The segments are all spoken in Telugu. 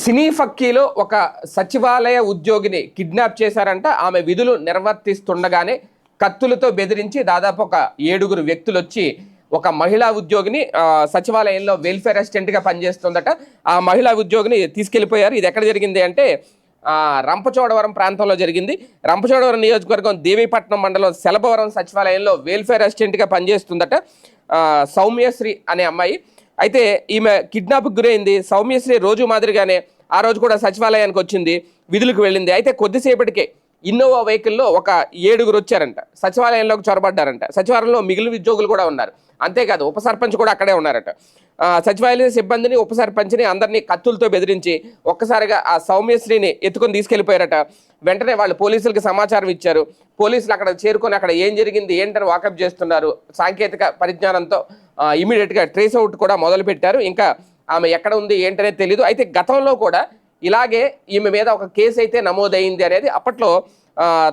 సినీ ఫక్కీలో ఒక సచివాలయ ఉద్యోగిని కిడ్నాప్ చేశారంట. ఆమె విధులు నిర్వర్తిస్తుండగానే కత్తులతో బెదిరించి దాదాపు ఒక ఏడుగురు వ్యక్తులు వచ్చి ఒక మహిళా ఉద్యోగిని సచివాలయంలో వెల్ఫేర్ అసిస్టెంట్గా పనిచేస్తుందట. ఆ మహిళా ఉద్యోగిని తీసుకెళ్ళిపోయారు. ఇది ఎక్కడ జరిగింది అంటే రంపచోడవరం ప్రాంతంలో జరిగింది. రంపచోడవరం నియోజకవర్గం దేవీపట్నం మండలం సెలభవరం సచివాలయంలో వెల్ఫేర్ అసిస్టెంట్గా పనిచేస్తుందట సౌమ్యశ్రీ అనే అమ్మాయి. అయితే ఈమె కిడ్నాప్కి గురైంది. సౌమ్యశ్రీ రోజు మాదిరిగానే ఆ రోజు కూడా సచివాలయానికి వచ్చింది. విధులకు వెళ్ళింది. అయితే కొద్దిసేపటికే ఇన్నోవా వెహికల్లో ఒక ఏడుగురు వచ్చారంట. సచివాలయంలోకి చొరబడ్డారంట. సచివాలయంలో మిగిలిన ఉద్యోగులు కూడా ఉన్నారు. అంతేకాదు ఉప సర్పంచ్ కూడా అక్కడే ఉన్నారట. సచివాలయ సిబ్బందిని ఉప సర్పంచ్ని అందరినీ కత్తులతో బెదిరించి ఒక్కసారిగా ఆ సౌమ్యశ్రీని ఎత్తుకొని తీసుకెళ్ళిపోయారట వెంటనే వాళ్ళు పోలీసులకు సమాచారం ఇచ్చారు. పోలీసులు అక్కడ చేరుకొని అక్కడ ఏం జరిగింది ఏంటని వాకప్ చేస్తున్నారు. సాంకేతిక పరిజ్ఞానంతో ఇమీడియట్గా ట్రేస్ అవుట్ కూడా మొదలుపెట్టారు. ఇంకా ఆమె ఎక్కడ ఉంది ఏంటనే తెలియదు అయితే గతంలో కూడా ఇలాగే ఈమె మీద ఒక కేసు అయితే నమోదైంది అనేది అప్పట్లో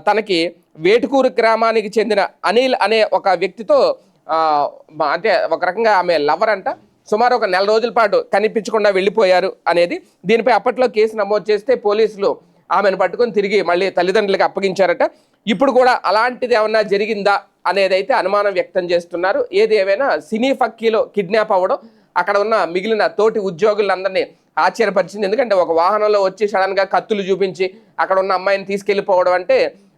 తనకి వేటుకూరు గ్రామానికి చెందిన అనిల్ అనే ఒక వ్యక్తితో అంటే ఒక రకంగా ఆమె లవర్ అంట. సుమారు ఒక నెల రోజుల పాటు కనిపించకుండా వెళ్ళిపోయారు అనేది దీనిపై అప్పట్లో కేసు నమోదు చేస్తే పోలీసులు ఆమెను పట్టుకొని తిరిగి మళ్ళీ తల్లిదండ్రులకు అప్పగించారట. ఇప్పుడు కూడా అలాంటిది ఏమన్నా జరిగిందా అనేది అయితే అనుమానం వ్యక్తం చేస్తున్నారు. ఏది ఏమైనా సినీ ఫక్కీలో కిడ్నాప్ అవ్వడం అక్కడ ఉన్న మిగిలిన తోటి ఉద్యోగులందరినీ ఆశ్చర్యపరిచింది. ఎందుకంటే ఒక వాహనంలో వచ్చి సడన్గా కత్తులు చూపించి అక్కడ ఉన్న అమ్మాయిని తీసుకెళ్ళిపోవడం అంటే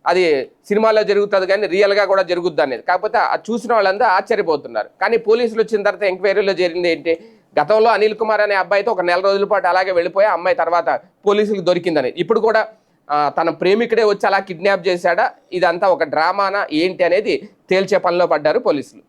అది సినిమాలో జరుగుతుంది కానీ రియల్గా కూడా జరుగుద్ది అనేది. కాకపోతే ఆ చూసిన వాళ్ళందరూ ఆశ్చర్యపోతున్నారు. కానీ పోలీసులు వచ్చిన తర్వాత ఎంక్వైరీలో జరిగింది ఏంటి? గతంలో అనిల్ కుమార్ అనే అబ్బాయితో ఒక నెల రోజుల పాటు అలాగే వెళ్ళిపోయి అమ్మాయి తర్వాత పోలీసులకు దొరికిందని. ఇప్పుడు కూడా తన ప్రేమికుడే వచ్చి అలా కిడ్నాప్ చేశాడా? ఇదంతా ఒక డ్రామానా? ఏంటి అనేది తేల్చే పనిలో పడ్డారు పోలీసులు.